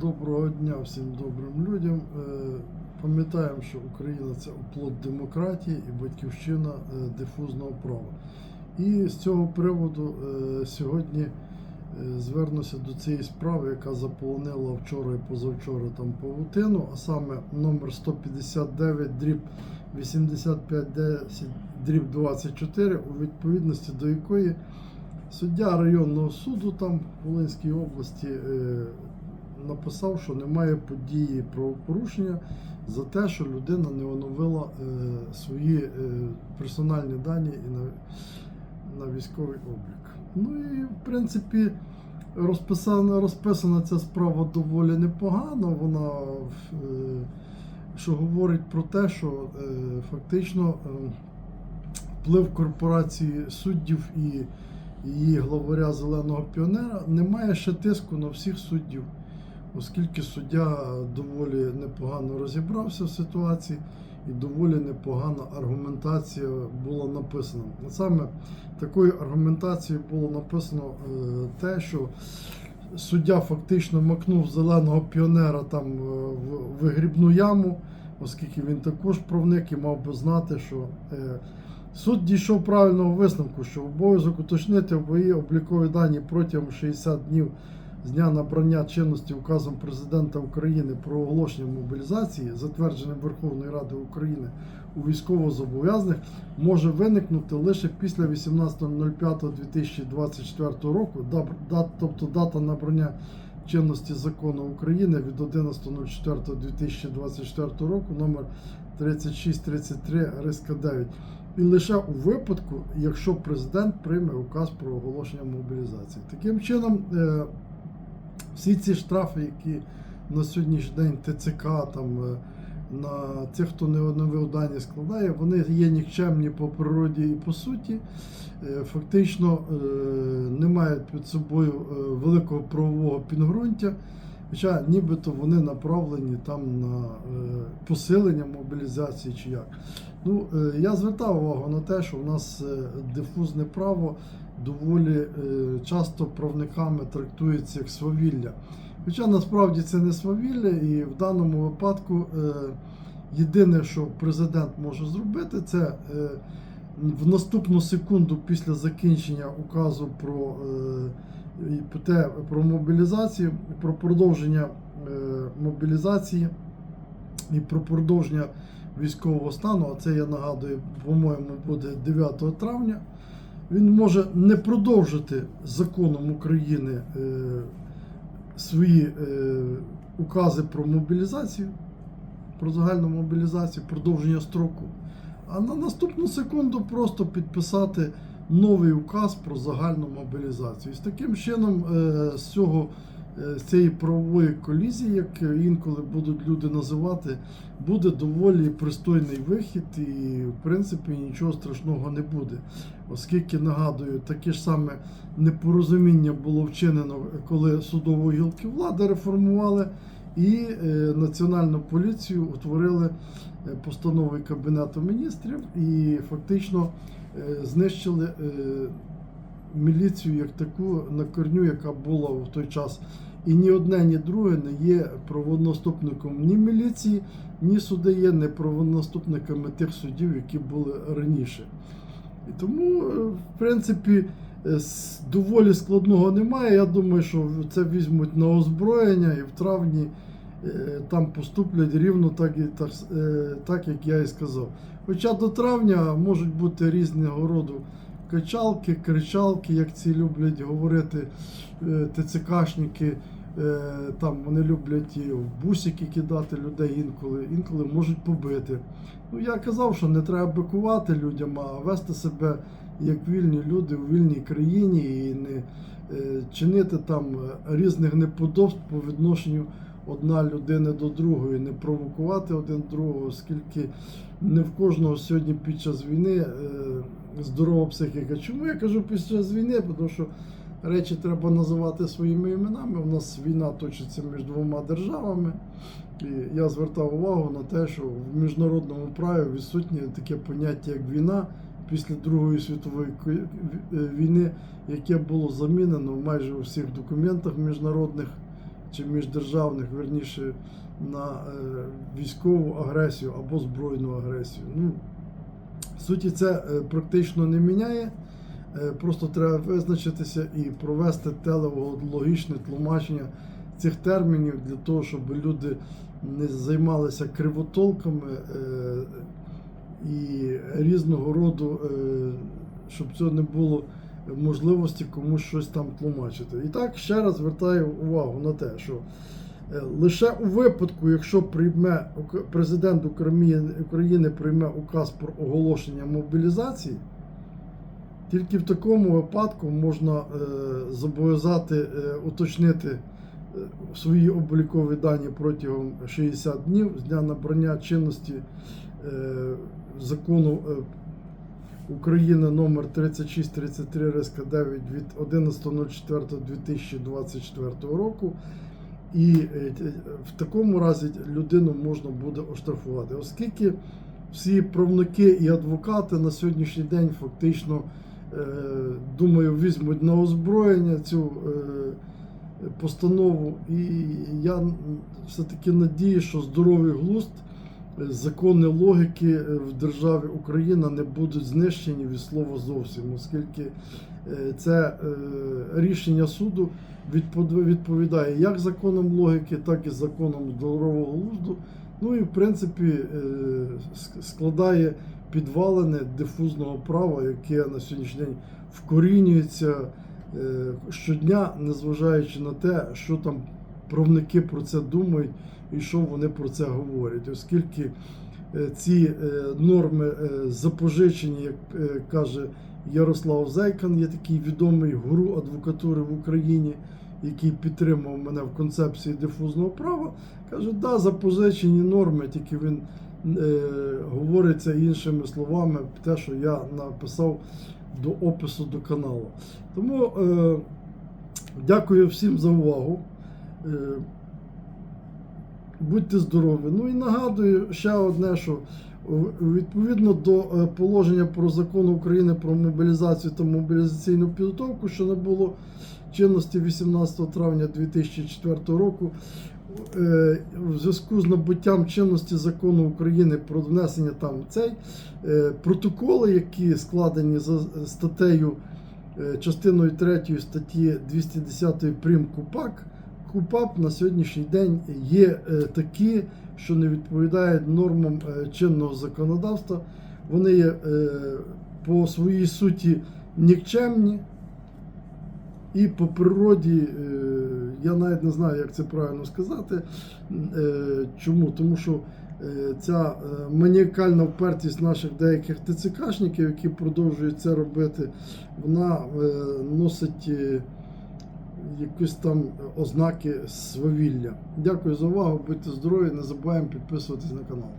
Доброго дня всім добрим людям. Е, Пам'ятаємо, що Україна це оплот демократії і батьківщина е, дифузного права. І з цього приводу е, сьогодні звернуся до цієї справи, яка заполонила вчора і позавчора там павутину, а саме номер 159 дріб 8510 дріб 24, у відповідності до якої суддя районного суду там в Волинській області написав, що немає події правопорушення за те, що людина не оновила е, свої е, персональні дані і на, на військовий облік. Ну і в принципі розписана, розписана ця справа доволі непогано. Вона е, що говорить про те, що е, фактично е, вплив корпорації суддів і її главаря зеленого піонера немає ще тиску на всіх суддів, оскільки суддя доволі непогано розібрався в ситуації і доволі непогана аргументація була написана. Саме такою аргументацією було написано е, те, що суддя фактично макнув зеленого піонера там е, в вигрібну яму, оскільки він також правник і мав би знати, що е, суд дійшов правильного висновку, що обов'язок уточнити обої облікові дані протягом 60 днів з дня набрання чинності указом президента України про оголошення мобілізації, затвердженим Верховною Радою України у військовозобов'язаних, може виникнути лише після 18.05.2024 року, тобто дата набрання чинності закону України від 11.04.2024 року номер 3633 риска 9. І лише у випадку, якщо президент прийме указ про оголошення мобілізації. Таким чином, е, всі ці штрафи, які на сьогоднішній день ТЦК там е, на тих, хто не оновив дані складає, вони є нікчемні по природі і по суті. Е, Фактично е, не мають під собою великого правового підґрунтя. Хоча нібито вони направлені там на посилення мобілізації чи як. Ну, я звертав увагу на те, що в нас дифузне право доволі е, часто правниками трактується як свавілля. Хоча насправді це не свавілля, і в даному випадку е, єдине, що президент може зробити, це е, в наступну секунду після закінчення указу про, те, про мобілізацію, про продовження мобілізації і про продовження військового стану, а це я нагадую, по-моєму, буде 9 травня. Він може не продовжити законом України е, свої е, укази про мобілізацію, про загальну мобілізацію, продовження строку, а на наступну секунду просто підписати новий указ про загальну мобілізацію. І з таким чином е, з цього. Е, З цієї правової колізії, як інколи будуть люди називати, буде доволі пристойний вихід, і в принципі нічого страшного не буде. Оскільки нагадую, таке ж саме непорозуміння було вчинено, коли судову гілки влади реформували, і е, національну поліцію утворили е, постановою Кабінету міністрів і фактично е, знищили е, міліцію як таку на корню, яка була в той час. І ні одне, ні друге не є правонаступником ні міліції, ні суди є не правонаступниками тих суддів, які були раніше. І тому, е, в принципі, е, доволі складного немає. Я думаю, що це візьмуть на озброєння і в травні е, там поступлять рівно так, і, так, так, як я і сказав. Хоча до травня можуть бути різного роду качалки, кричалки, як ці люблять говорити е, ТЦКшники. Е, Там вони люблять і в бусики кидати людей інколи, інколи можуть побити. Ну я казав, що не треба бикувати людям, а вести себе як вільні люди у вільній країні і не е, чинити там різних неподобств по відношенню одна людина до другої, не провокувати один другого, оскільки не в кожного сьогодні під час війни здорова психіка. Чому я кажу час війни? Тому що речі треба називати своїми іменами. У нас війна точиться між двома державами. І я звертав увагу на те, що в міжнародному праві відсутнє таке поняття, як війна після Другої світової е, війни, яке було замінено майже у всіх документах міжнародних чи міждержавних, верніше на е, військову агресію або збройну агресію. Ну, суті, це е, практично не міняє. Е, Просто треба визначитися і провести телеологічне тлумачення цих термінів для того, щоб люди не займалися кривотолками е, і різного роду, щоб цього не було можливості комусь щось там тлумачити. І так ще раз звертаю увагу на те, що лише у випадку, якщо прийме президент України, прийме указ про оголошення мобілізації, тільки в такому випадку можна е, зобов'язати е, уточнити е, свої облікові дані протягом 60 днів з дня набрання чинності е, закону е, України номер 3633 РСК 9 від 11.04.2024 року. І е, в такому разі людину можна буде оштрафувати, оскільки всі правники і адвокати на сьогоднішній день фактично, е, думаю, візьмуть на озброєння цю е, постанову. І я все-таки надію, що здоровий глузд, закони логіки в державі Україна не будуть знищені від слова зовсім, оскільки це е, рішення суду відповідає як законам логіки, так і законам здорового глузду. Ну і в принципі е, складає підвалини дифузного права, яке на сьогоднішній день вкорінюється е, щодня, незважаючи на те, що там правники про це думають і що вони про це говорять, оскільки е, ці е, норми е, запозичені, як е, каже Ярослав Зайкан, є такий відомий гуру адвокатури в Україні, який підтримав мене в концепції дифузного права. Каже, да, запозичені норми, тільки він е, говориться іншими словами, те, що я написав до опису до каналу. Тому е, дякую всім за увагу. Е, будьте здорові. Ну і нагадую ще одне, що е, відповідно до е, положення про закон України про мобілізацію та мобілізаційну підготовку, що набуло чинності 18 травня 2004 року, е, в зв'язку з набуттям чинності закону України про внесення там цей протоколи, які складені за статтею частиною 3 статті 210 прим. КУПАК, КУПАП на сьогоднішній день є е, такі, що не відповідають нормам е, чинного законодавства. Вони є е, по своїй суті нікчемні. І по природі, я навіть не знаю, як це правильно сказати. Чому? Тому що ця маніакальна впертість наших деяких ТЦКшників, які продовжують це робити, вона носить якісь там ознаки свавілля. Дякую за увагу, будьте здорові, не забуваємо підписуватись на канал.